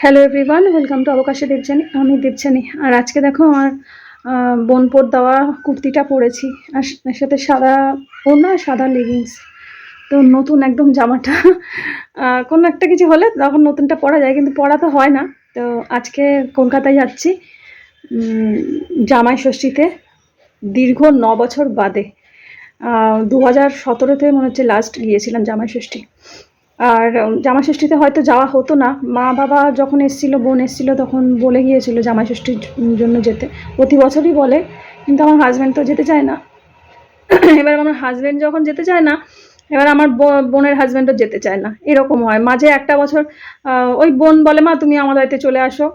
Hello everyone welcome to অবকাশে দেবজানি আমি দেবজানি আর আজকে দেখো আমার বোনপোর দেওয়া কুর্তিটা পরেছি। আর সাথে সাদা ওড়না আর সাদা লেগিংস তো নতুন একদম জামাটা। কোনো একটা কিছু হলে তখন নতুনটা পরা যায়, কিন্তু পরা তো হয় না। তো আজকে কলকাতায় যাচ্ছি জামাই ষষ্ঠীতে, দীর্ঘ ন বছর বাদে। দু হাজার সতেরোতে মনে হচ্ছে লাস্ট গিয়েছিলাম জামাই ষষ্ঠী। আর জামাই ষষ্ঠীতে হয়তো যাওয়া হতো না। মা বাবা যখন এসেছিল, বোন এসেছিল, তখন বলে গিয়েছিল জামাই ষষ্ঠীর জন্য যেতে। প্রতি বছরই বলে, কিন্তু আমার হাজব্যান্ড তো যেতে চায় না। এবার আমার হাজব্যান্ড যখন যেতে চায় না, এবার আমার বোনের হাজব্যান্ডও যেতে চায় না। এরকম হয়। মাঝে একটা বছর ওই বোন বলে, মা, তুমি আমার বাড়িতে চলে আসো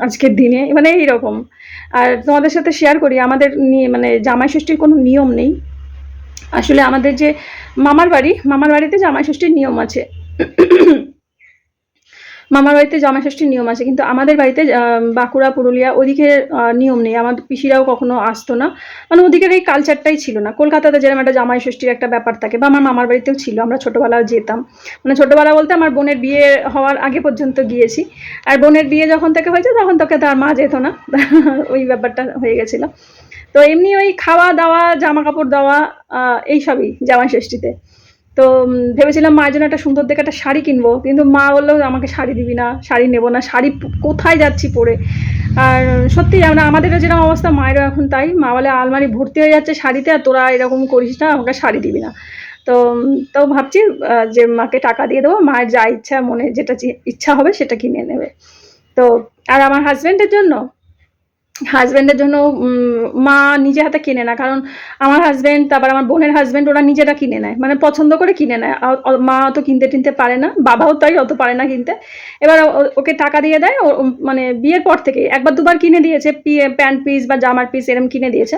আজকের দিনে। মানে এইরকম। আর তোমাদের সাথে শেয়ার করি, আমাদের নিয়ে মানে জামাই ষষ্ঠীর কোনো নিয়ম নেই। আসলে আমাদের যে মামার বাড়ি, মামার বাড়িতে জামাই ষষ্ঠীর নিয়ম আছে। মামার বাড়িতে জামাই ষষ্ঠীর নিয়ম আছে, কিন্তু আমাদের বাড়িতে বাঁকুড়া, পুরুলিয়া ওদিকে নিয়ম নেই। আমার পিসিরাও কখনো আসতো না। মানে ওদিকের এই কালচারটাই ছিল না। কলকাতাতে যেরকম একটা জামাই ষষ্ঠীর একটা ব্যাপার থাকে, বা আমার মামার বাড়িতেও ছিল। আমরা ছোটোবেলায় যেতাম। মানে ছোটোবেলা বলতে আমার বোনের বিয়ে হওয়ার আগে পর্যন্ত গিয়েছি। আর বোনের বিয়ে যখন থেকে হয়েছে, তখন তোকে তার মা যেত না। ওই ব্যাপারটা হয়ে গেছিল। তো এমনি ওই খাওয়া দাওয়া জামা কাপড় দেওয়া এইসবই জামাই ষষ্ঠীতে তো ভেবেছিলাম মায়ের জন্য একটা সুন্দর দেখে একটা শাড়ি কিনবো, কিন্তু মা বলল, আমাকে শাড়ি দিবি না, শাড়ি নেব না, শাড়ি কোথায় যাচ্ছি পরে? আর সত্যি আমরা, আমাদেরও যেরকম অবস্থা, মায়েরও এখন তাই। মা বলে, আলমারি ভর্তি হয়ে যাচ্ছে শাড়িতে, আর তোরা এরকম করিস না, আমাকে শাড়ি দিবি না। তো তো ভাবছি যে মাকে টাকা দিয়ে দেবো, মায়ের যা ইচ্ছা, মনে যেটা ইচ্ছা হবে সেটা কিনে নেবে। তো, আর আমার হাজব্যান্ডের জন্য হাজব্যান্ডের জন্য মা নিজে হাতে কিনে না, কারণ আমার হাজব্যান্ড তারপর আমার বোনের হাজব্যান্ড ওরা নিজেরা কিনে নেয়। মানে পছন্দ করে কিনে নেয়। মা অত কিনতে টিনতে পারে না, বাবাও তাই অত পারে না কিনতে। এবার ওকে টাকা দিয়ে দেয় মানে বিয়ের পর থেকে, একবার দুবার কিনে দিয়েছে প্যান্ট পিস বা জামার পিস এরম কিনে দিয়েছে।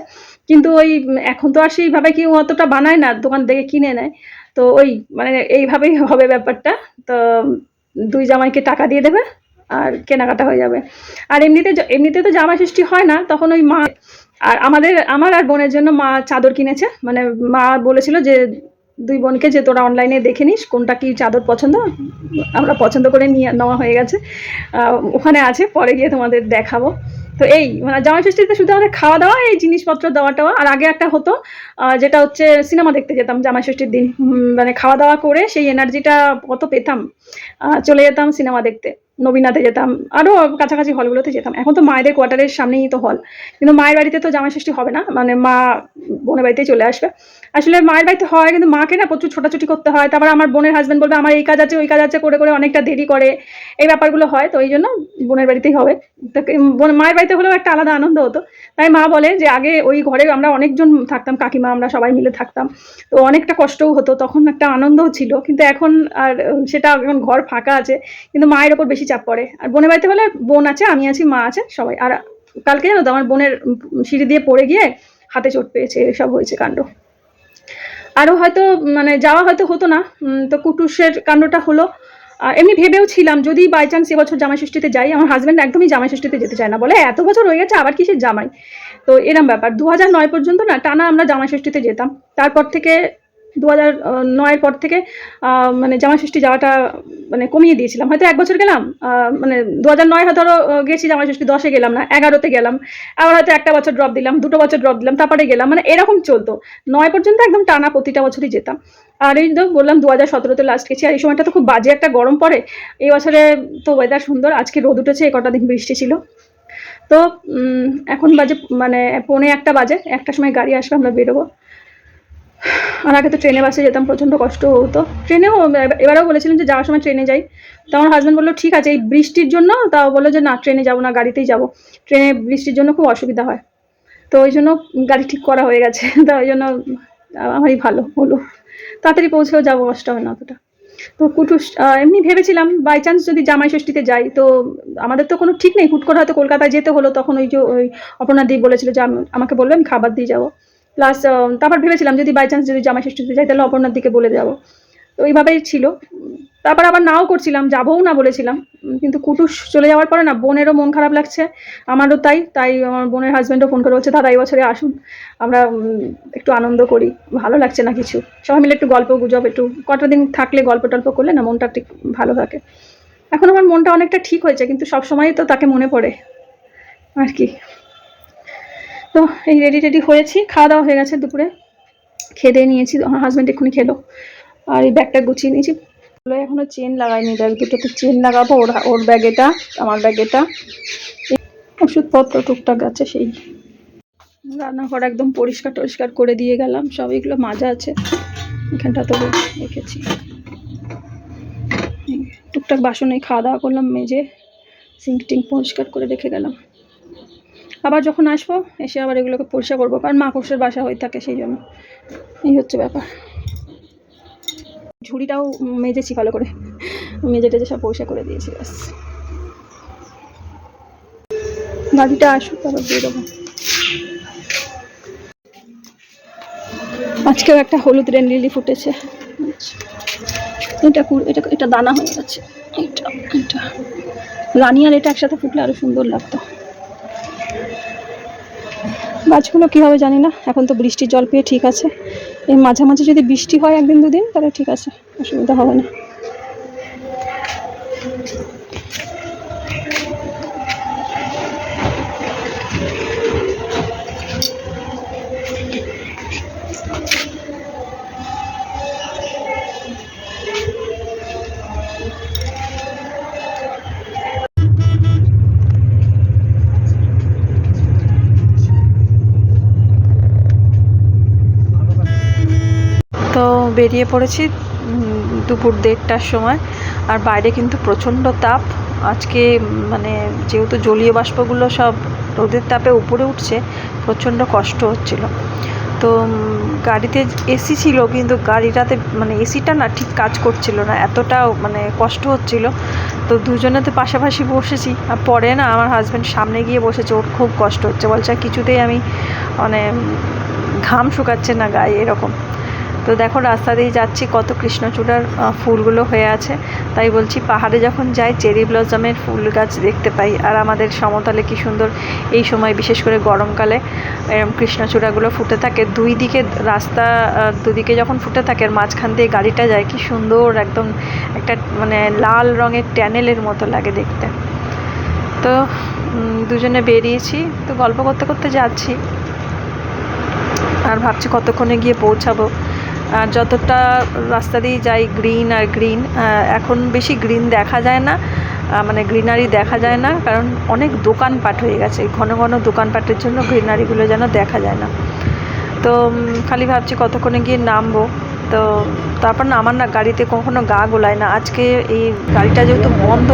কিন্তু ওই, এখন তো আর সেইভাবে কেউ অতটা বানায় না, দোকান থেকে কিনে নেয়। তো ওই মানে এইভাবেই হবে ব্যাপারটা। তো দুই জামাইকে টাকা দিয়ে দেবে। আর কেনাকাটা হয়ে যাবে। আর এমনিতে এমনিতে তো জামা ষষ্ঠী হয় না, তখন ওই মা আর আমাদের, আমার আর বোনের জন্য মা চাদর কিনেছে। মানে মা বলেছিল যে, দুই বোনকে যে তোরা অনলাইনে দেখে নিস, কোনটা কি চাদর পছন্দ, আমরা পছন্দ করে নিয়ে নেওয়া হয়ে গেছে। ওখানে আছে, পরে গিয়ে তোমাদের দেখাবো। তো এই মানে জামাই ষষ্ঠীতে শুধু আমাদের খাওয়া দাওয়া, এই জিনিসপত্র দেওয়া টাওয়া আর আগে একটা হতো যেটা হচ্ছে সিনেমা দেখতে যেতাম জামাই ষষ্ঠীর দিন। মানে খাওয়া দাওয়া করে সেই এনার্জিটা কত পেতাম চলে যেতাম সিনেমা দেখতে। নবীনাতে যেতাম আরও কাছাকাছি হলগুলোতে যেতাম। এখন তো মায়েদের কোয়ার্টারের সামনেই তো হল। কিন্তু মায়ের বাড়িতে তো জামাই ষষ্ঠী হবে না মানে মা বোনের বাড়িতেই চলে আসবে। আসলে মায়ের বাড়িতে হয়, কিন্তু মাকে না প্রচুর ছোটাছুটি করতে হয়। তারপর আমার বোনের হাজব্যান্ড বলবে, আমার এই কাজ আছে, ওই কাজ আছে, করে করে অনেকটা দেরি করে। এই ব্যাপারগুলো হয়, তো এই জন্য বোনের বাড়িতেই হবে। তো মায়ের বাড়িতে হলেও একটা আলাদা আনন্দ হতো। তাই মা বলে যে, আগে ওই ঘরে আমরা অনেকজন থাকতাম, কাকিমা, আমরা সবাই মিলে থাকতাম। তো অনেকটা কষ্টও হতো, তখন একটা আনন্দও ছিল। কিন্তু এখন আর, সেটা এখন ঘর ফাঁকা আছে। কিন্তু মায়ের ওপর বেশি চাপ পড়ে। আর বোনের বাড়িতে হলে বোন আছে, আমি আছি, মা আছে, সবাই। আর কালকে জানো তো, আমার বোনের সিঁড়ি দিয়ে পড়ে গিয়ে হাতে চোট পেয়েছে, এসব হয়েছে কাণ্ড। আরও হয়তো মানে যাওয়া হয়তো হতো না তো কুটুসের কাণ্ডটা হলো। এমনি ভেবেও ছিলাম, যদি বাই চান্স এবছর জামাই ষষ্ঠীতে যাই, আমার হাজব্যান্ড একদমই জামাই ষষ্ঠীতে যেতে চায় না। বলে, এত বছর হয়ে গেছে, আবার কিসের জামাই? তো এরম ব্যাপার। দু নয় পর্যন্ত না, টানা আমরা জামাই ষষ্ঠীতে যেতাম। তারপর থেকে দু হাজার নয়ের পর থেকে মানে জামাই ষষ্ঠী যাওয়াটা মানে কমিয়ে দিয়েছিলাম। হয়তো এক বছর গেলাম মানে দু হাজার নয় হয়তো আরও, গেছি জামাই ষষ্ঠী দশে গেলাম না এগারোতে গেলাম। আবার হয়তো একটা বছর ড্রপ দিলাম দুটো বছর ড্রপ দিলাম তারপরে গেলাম। মানে এরকম চলতো। নয় পর্যন্ত একদম টানা প্রতিটা বছরই যেতাম। আর এই তো বললাম দু হাজার সতেরোতে লাস্ট গেছি আর এই সময়টা তো খুব বাজে একটা গরম পড়ে। এই বছরে তো ওয়েদার সুন্দর আজকে রোদ উঠেছে কটা দিন বৃষ্টি ছিল। তো এখন বাজে মানে পৌনে একটা বাজে একটা সময় গাড়ি আসবে আমরা বেরোবো। আর আগে তো ট্রেনে বাসে যেতাম, প্রচণ্ড কষ্ট হতো। ট্রেনেও এবার- এবারেও বলেছিলাম যে যাওয়ার সময় ট্রেনে যাই। তো আমার হাজব্যান্ড বলল, ঠিক আছে, এই বৃষ্টির জন্য? তাও বলল যে, না, ট্রেনে যাব না, গাড়িতেই যাব। ট্রেনে বৃষ্টির জন্য খুব অসুবিধা হয়। তো ওই জন্য গাড়ি ঠিক করা হয়ে গেছে। তো ওই জন্য আমারই ভালো হলো। তাড়াতাড়ি পৌঁছেও যাব, কষ্ট হবে না অতটা। তো কুটুস এমনি ভেবেছিলাম বাই চান্স যদি জামাই ষষ্ঠীতে যাই, তো আমাদের তো কোনো ঠিক নেই। হুট করে হয়তো কলকাতায় যেতে হলো, তখন ওই যে ওই অপর্ণা দি বলেছিল যে, আম- আমাকে বলবেন খাবার দিয়ে যাব। প্লাস তারপর ভেবেছিলাম যদি বাই চান্স যদি জামাই ষষ্ঠীতে যাই তাহলে অপর্ণার দিকে বলে যাব। তো এইভাবেই ছিল। তারপর আবার নাও করছিলাম, যাবও না বলেছিলাম। কিন্তু কুটুস চলে যাওয়ার পরে না, বোনেরও মন খারাপ লাগছে। আমারও তাই তাই আমার বোনের হাজব্যান্ডও ফোন করে বলছে, দাদা, এই বছরে আসুন। আমরা একটু আনন্দ করি। ভালো লাগছে না কিছু। সবাই মিলে একটু গল্প গুজব, একটু কটা দিন থাকলে গল্প টল্প করলে না, মনটা ঠিক ভালো থাকে। এখন আমার মনটা অনেকটা ঠিক হয়েছে, কিন্তু সব সময় তো তাকে মনে পড়ে। আর কি। তো এই রেডি টেডি হয়েছি, খাওয়া দাওয়া হয়ে গেছে দুপুরে। খেয়ে দিয়ে নিয়েছি, আমার হাজব্যান্ড এক্ষুনি খেলো। আর এই ব্যাগটা গুছিয়ে নিয়েছি। বলে এখনও চেন লাগাইনি ব্যাগ দুটোতে চেন লাগাবো, ওর ওর ব্যাগ এটা, আমার ব্যাগ এটা। ওষুধপত্র টুকটাক আছে সেই। রান্নাঘর একদম পরিষ্কার টরিষ্কার করে দিয়ে গেলাম, সব এগুলো মাজা আছে। এখানটা তো রেখেছি। টুকটাক বাসনে খাওয়া দাওয়া করলাম, মেজে সিঙ্ক টিঙ্ক পরিষ্কার করে রেখে গেলাম। আবার যখন আসব, এসে আবার এগুলোকে পরিষ্কার করব, কারণ মাকড়সের বাসা হয়ে থাকে সেই জন্য। এই হচ্ছে ব্যাপার। ঝুড়িটাও মেজেছি ভালো করে। মেজে টেজে সব পরিষ্কার করে দিয়েছি, ব্যাস। গাড়িটা আসুক, তারপর দিয়ে দেবো। আজকেও একটা হলুদ রেন লিলি ফুটেছে। এটা এটা এটা দানা হয়ে গেছে এটা এটা রানি আর এটা একসাথে ফুটলে আরও সুন্দর লাগতো। গাছগুলো কী হবে জানি না। এখন তো বৃষ্টির জল পেয়ে ঠিক আছে। এই মাঝামাঝি যদি বৃষ্টি হয় একদিন দুদিন, তাহলে ঠিক আছে, অসুবিধা হবে না। তো বেরিয়ে পড়েছি দুপুর দেড়টার সময়। আর বাইরে কিন্তু প্রচণ্ড তাপ। আজকে মানে যেহেতু জলীয় বাষ্পগুলো সব রোদের তাপে উপরে উঠছে, প্রচণ্ড কষ্ট হচ্ছিল। তো গাড়িতে এসি ছিল, কিন্তু গাড়িটাতে মানে এসিটা না ঠিক কাজ করছিল না। এতটা মানে কষ্ট হচ্ছিল। তো দুজনে তো পাশাপাশি বসেছি। আর পরে না, আমার হাজব্যান্ড সামনে গিয়ে বসেছে, ওর খুব কষ্ট হচ্ছে। বলছে কিছুতেই আমি মানে ঘাম শুকাচ্ছে না গায়ে, এরকম। তো দেখো রাস্তা দিয়ে যাচ্ছি, কত কৃষ্ণচূড়ার ফুলগুলো হয়ে আছে। তাই বলছি পাহাড়ে যখন যাই, চেরি ব্লসমের ফুল গাছ দেখতে পাই। আর আমাদের সমতলে কি সুন্দর এই সময়, বিশেষ করে গরমকালে, এরম কৃষ্ণচূড়াগুলো ফুটে থাকে। দুই দিকে রাস্তা দুদিকে যখন ফুটে থাকে আর মাঝখান দিয়ে গাড়িটা যায়, কি সুন্দর একদম একটা মানে লাল রঙের ট্যানেলের মতো লাগে দেখতে। তো দুজনে বেরিয়েছি, তো গল্প করতে করতে যাচ্ছি। আর ভাবছি কতক্ষণে গিয়ে পৌঁছাবো। আর যতটা রাস্তা দিয়ে যাই গ্রিন আর গ্রিন এখন বেশি গ্রিন দেখা যায় না মানে গ্রিনারি দেখা যায় না, কারণ অনেক দোকানপাট হয়ে গেছে, ঘন ঘন দোকানপাটের জন্য গ্রিনারিগুলো যেন দেখা যায় না। তো খালি ভাবছি কতক্ষণে গিয়ে নামবো, তো তারপর না আমার না গাড়িতে কখনো গা গোলায় না, আজকে এই গাড়িটা যেহেতু বন্ধ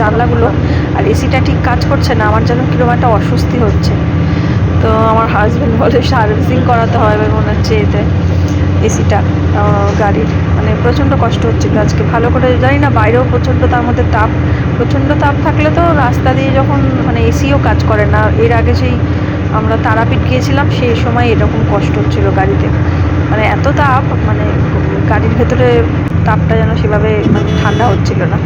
জানলাগুলো, আর এসিটা ঠিক কাজ করছে না, আমার যেন কীরকম একটা অস্বস্তি হচ্ছে। তো আমার হাজব্যান্ড বলে সার্ভিসিং করাতে হবে মনে হচ্ছে এতে। এসিটা গাড়ির। মানে প্রচণ্ড কষ্ট হচ্ছিল আজকে। ভালো করে জানি না বাইরেও প্রচণ্ড তার মধ্যে তাপ। প্রচণ্ড তাপ থাকলে তো রাস্তা দিয়ে যখন মানে এসিও কাজ করে না, এর আগে সেই আমরা তারাপীঠ গিয়েছিলাম, সেই সময় এরকম কষ্ট হচ্ছিল গাড়িতে। মানে এত তাপ মানে গাড়ির ভেতরে তাপটা যেন সেভাবে মানে ঠান্ডা হচ্ছিল না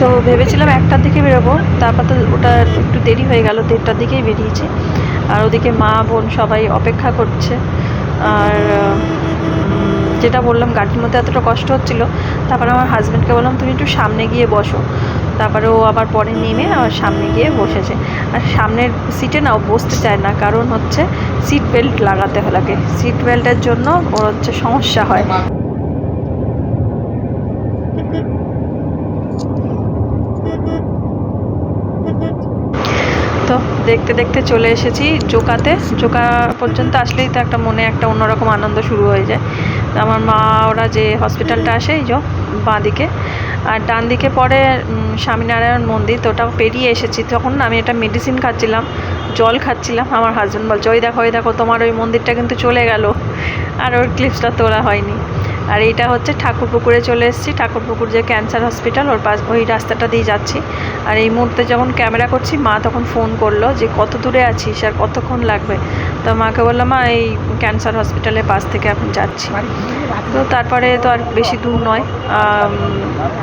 তো ভেবেছিলাম একটার দিকে বেরোবো, তারপর তো ওটা একটু দেরি হয়ে গেল, দেড়টার দিকেই বেরিয়েছি। আর ওদিকে মা, বোন সবাই অপেক্ষা করছে। আর যেটা বললাম, গাড়ির মধ্যে এতটা কষ্ট হচ্ছিল, তারপরে আমার হাজব্যান্ডকে বললাম, তুমি একটু সামনে গিয়ে বসো। তারপরে ও আবার পরে নেমে আমার সামনে গিয়ে বসেছে। আর সামনের সিটে না বসতে চায় না, কারণ হচ্ছে সিট বেল্ট লাগাতে লাগে সিট বেল্টের জন্য ওর হচ্ছে সমস্যা হয় তো দেখতে দেখতে চলে এসেছি জোকাতে জোকা পর্যন্ত আসলেই তো একটা মনে একটা অন্যরকম আনন্দ শুরু হয়ে যায়। আমার মা, ওরা যে হসপিটালটা আসে, এই যে বাঁ দিকে আর ডান দিকে পরে স্বামীনারায়ণ মন্দির, তো ওটাও পেরিয়ে এসেছি। তখন আমি একটা মেডিসিন খাচ্ছিলাম, জল খাচ্ছিলাম। আমার হাজব্যান্ড বলছে, ওই দেখো ওই দেখো, তোমার ওই মন্দিরটা কিন্তু চলে গেল। আর ওর ক্লিপসটা তোলা হয়নি। আর এইটা হচ্ছে ঠাকুরপুকুরে চলে এসেছি। ঠাকুরপুকুর যে ক্যান্সার হসপিটাল ওর পাশ ওই রাস্তাটা দিয়ে যাচ্ছি। আর এই মুহূর্তে যখন ক্যামেরা করছি, মা তখন ফোন করল যে, কত দূরে আছিস আর কতক্ষণ লাগবে? তো মাকে বললাম, মা, এই ক্যান্সার হসপিটালের পাশ থেকে এখন যাচ্ছি। তো তারপরে তো আর বেশি দূর নয়।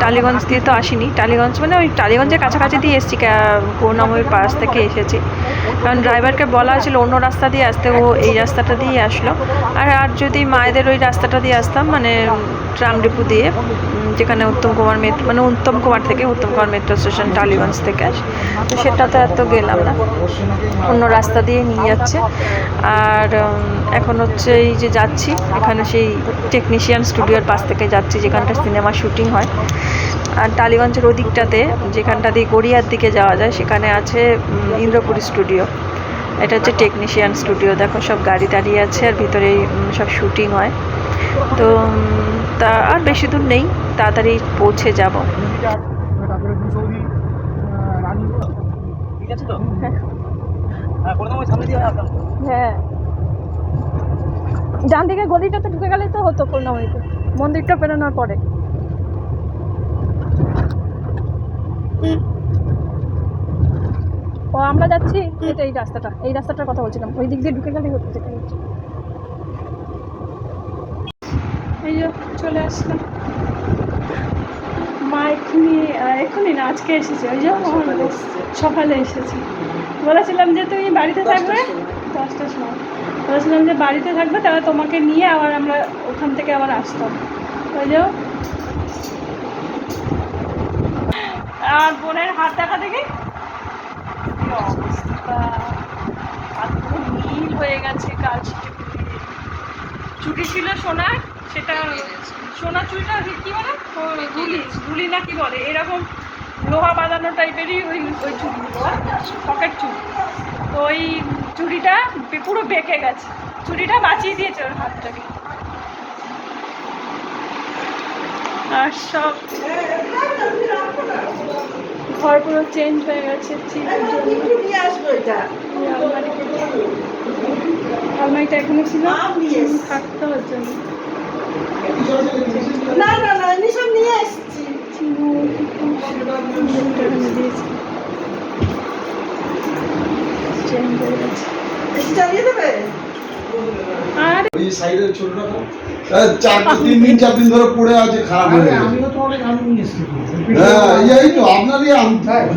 টালিগঞ্জ দিয়ে তো আসিনি। টালিগঞ্জ মানে ওই টালিগঞ্জের কাছাকাছি দিয়ে এসেছি করুণাময়ীর পাশ থেকে এসেছি। কারণ ড্রাইভারকে বলা হয়েছিল, অন্য রাস্তা দিয়ে আসতে। ও এই রাস্তাটা দিয়ে আসলো। আর আর যদি মায়েদের ওই রাস্তাটা দিয়ে আসতাম মানে ট্রাম ডিপো দিয়ে যেখানে উত্তম কুমার মেট্রো মানে উত্তম কুমার থেকে উত্তম কুমার মেট্রো স্টেশন টালিগঞ্জ থেকে। তো সেটা তো এত গেলাম না। অন্য রাস্তা দিয়ে নিয়ে যাচ্ছে। আর এখন হচ্ছে এই যে যাচ্ছি, এখানে সেই টেকনিশিয়ান স্টুডিওর পাশ থেকে যাচ্ছি, যেখানটা সিনেমা শুটিং হয়। আর টালিগঞ্জের ওদিকটাতে, যেখানটা দিয়ে গড়িয়ার দিকে যাওয়া যায়, সেখানে আছে ইন্দ্রপুরী স্টুডিও এটা হচ্ছে টেকনিশিয়ান স্টুডিও দেখো সব গাড়ি দাঁড়িয়ে আছে, আর ভিতরে সব শুটিং হয়। তো তা আর বেশি দূর নেই তাড়াতাড়ি পৌঁছে যাব। তারপরে দু সৌদি রানী ঠিক আছে তো হ্যাঁ হ্যাঁ। ডান দিকে গলিটাতে ঢুকে গেলেই তো হতো করুণাময়ীতে মন্দিরটা পেরোনোর পরে। ও আমরা যাচ্ছি। এই এই রাস্তাটা। এই রাস্তাটার কথা বলছিলাম। ওই দিক দিয়ে ঢুকে গেলেই হতো যেখানে হচ্ছে। এই যে চলে আসলাম। মা এক্ষুনি এক্ষুনি না আজকে এসেছে। ওই যে সকালে এসেছে। বলেছিলাম যে তুমি বাড়িতে থাকবে? দশটার সময়। বলেছিলাম যে বাড়িতে থাকবে তাহলে তোমাকে নিয়ে আবার আমরা ওখান থেকে আবার আসতাম। ওই যে আর বোনের হাত দেখা দেখি? নীল হয়ে গেছে কাল চুটি ছিল সোনার। সেটা সোনার চুড়িটা কি বলে? গুলি গুলি না কি বলে? এরকম লোহা বাঁধানো টাইপেরই ওই ওই চুড়িগুলো পকেট চুড়ি। তো ওই চুড়িটা পুরো বেঁকে গেছে। চুড়িটা বাঁচিয়ে দিয়েছে ওর হাতটাকে। আর সব ঘর পুরো চেঞ্জ হয়ে গেছে আলমারিটা এখানে ছিল? থাকতে ওর জন্য না না না আমি সব নিয়ে এসেছি। চালিয়ে দেবে আর ওই সাইডের ছোটটা তো। চার তিন দিন চার দিন ধরে পড়ে আছে খারাপ হয়ে গেছে। আমিও তো অনেক আমি নিয়ে এসেছি হ্যাঁ এই তো আপনারই আনতে হয়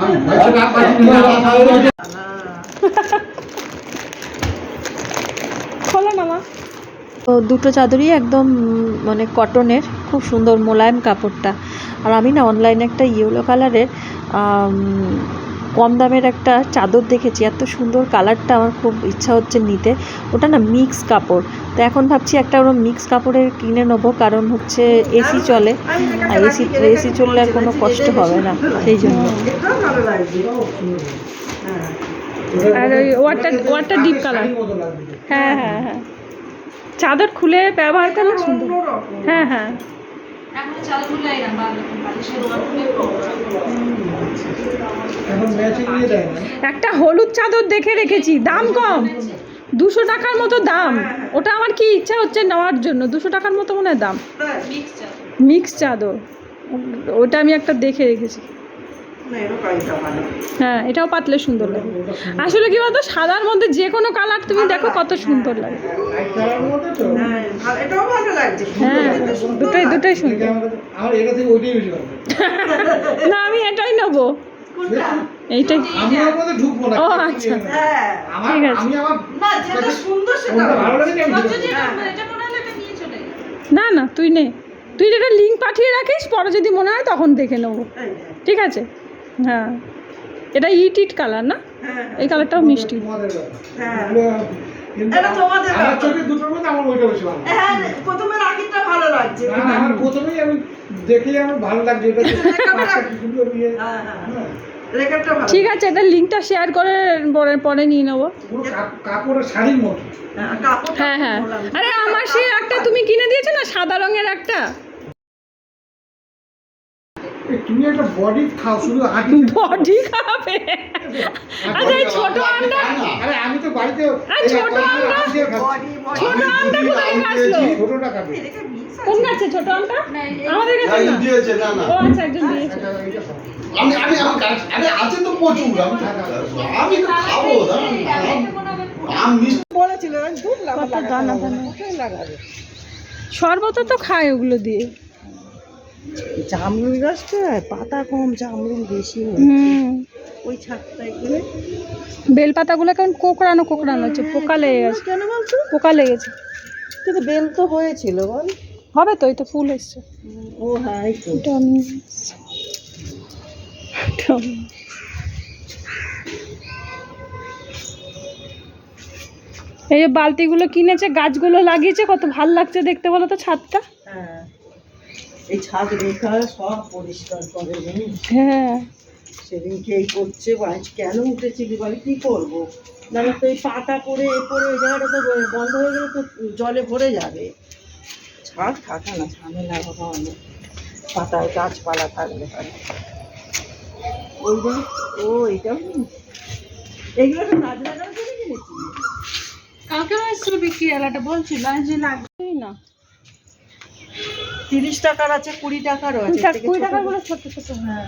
আমি পয়সা না পাঠিয়ে খোলো না মা তো দুটো চাদরই একদম মানে কটনের খুব সুন্দর মোলায়েম কাপড়টা। আর আমি না অনলাইনে একটা ইয়েলো কালারের কম দামের একটা চাদর দেখেছি। এত সুন্দর কালারটা আমার খুব ইচ্ছা হচ্ছে নিতে। ওটা না মিক্স কাপড়। তো এখন ভাবছি একটা ওরকম মিক্স কাপড়ের কিনে নেব কারণ হচ্ছে এসি চলে। আর এসি এসি চললে আর কোনো কষ্ট হবে না। সেই জন্য। আর ওই ওয়াটার ওয়াটার ডিপ কালার হ্যাঁ হ্যাঁ হ্যাঁ। চাদর খুলে ব্যবহার করলে সুন্দর। হ্যাঁ হ্যাঁ। এখন ম্যাচিং নিয়ে দেয় না। একটা হলুদ চাদর দেখে রেখেছি দাম কম। দুশো টাকার মতো দাম। ওটা আমার কি ইচ্ছা হচ্ছে নেওয়ার জন্য? দুশো টাকার মতো মনে হয় দাম? মিক্স চাদর। ওটা আমি একটা দেখে রেখেছি না এরকম এটা ভালো হ্যাঁ এটাও পাতলে সুন্দর লাগে। আসলে কি বলতো সাদার মধ্যে যে কোনো কালার তুমি দেখো কত সুন্দর লাগে। হ্যাঁ দুটোই দুটোই সুন্দর। আমাদের আমার এটা থেকে ওইটাই বেশি ভালো লাগে। না আমি এটাই নেব। কোনটা? এইটাই। আমি ওর মধ্যে ঢুকবো না। ও, আচ্ছা। হ্যাঁ। আমার ঠিক আছে। আমি আমার না যেটা সুন্দর সেটা ভালো ভালো। লাগে না না তুই নে। তুই যেটা লিঙ্ক পাঠিয়ে রাখিস পরে যদি মনে হয় তখন দেখে নেব। ঠিক আছে? হ্যাঁ। এটা ইট ইট কালার না? হ্যাঁ। এই কালারটাও মিষ্টি। হ্যাঁ। এটা তোমাদের আমার চোখে দুটোর মধ্যে আমার ওইটা বেশি ভালো হ্যাঁ প্রথমে রাখিটা ভালো লাগছে। না, না, আমার প্রথমেই আমি দেখেই আমার ভালো লাগছে। এটা যে পাঁচটা সুন্দর ইয়ে। হ্যাঁ হ্যাঁ হ্যাঁ, রেখাটা ভালো। ঠিক আছে এটা লিঙ্কটা শেয়ার করে পরে পরে নিয়ে নেব। হ্যাঁ, হ্যাঁ হ্যাঁ। আরে আমার সেই একটা তুমি কিনে দিয়েছ না সাদা রঙের একটা? তুমি একটা বডি খাও শুধু আগে বডি খাবে? আচ্ছা এই ছোট আমটা আরে আমি তো বাড়িতে ছোট বডি ছোট আমটা কোথায় আসলো ছোটটা খাবে। কোন গাছে ছোট আমটা আমাদের কাছে না দিয়েছে না না। ও আচ্ছা একজন দিয়েছে। এইটা খাও। আমি আমি আরে আছে তো প্রচুর আমি আমি তো খাব না। আম বলেছিল দুধ কত দানা দানা? লাগাবে? শরবত তো খায় ওগুলো দিয়ে। জামরুল গাছটা পাতা কম জামরুল বেশি হুম। ওই ছাদটা এখানে। বেল পাতাগুলো কেমন কোকড়ানো কোকড়ানো হচ্ছে পোকা লেগে গেছে। কেন বলছো? পোকা লেগেছে কিন্তু বেল তো হয়েছিল বল। হবে তো এই তো ফুল এসছে। ও হ্যাঁ এই তো। বালতিগুলো কিনেছে গাছগুলো লাগিয়েছে কত ভালো লাগছে দেখতে বলো তো ছাদটা। হ্যাঁ। এই ছাদ রেখা সব পরিষ্কার করে হ্যাঁ। সেদিনকে এই করছে আজ কেন উঠেছিলি বলে কি করব? নাহলে তো এই পাতা এ জায়গাটা তো বন্ধ হয়ে গেলে তো জলে ভরে যাবে। ছাদ থাকে না ঝামেলা বাবা অনেক। পাতায় গাছপালা থাকলে পারে ওই ও। এইগুলো তো কাজে লাগানোর জন্য কিনেছি। কালকে এসেছিল বিক্রি এলাটা বলছিল যে লাগবেই না তিরিশ টাকার আছে কুড়ি টাকার আছে কুড়ি টাকারগুলো ছোট ছোট হ্যাঁ।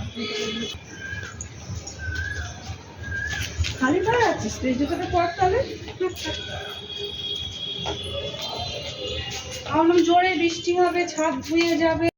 খালি গায়ে আছিস তুই যেখানে পর তাহলে? জোরে বৃষ্টি হবে ছাদ ধুয়ে যাবে।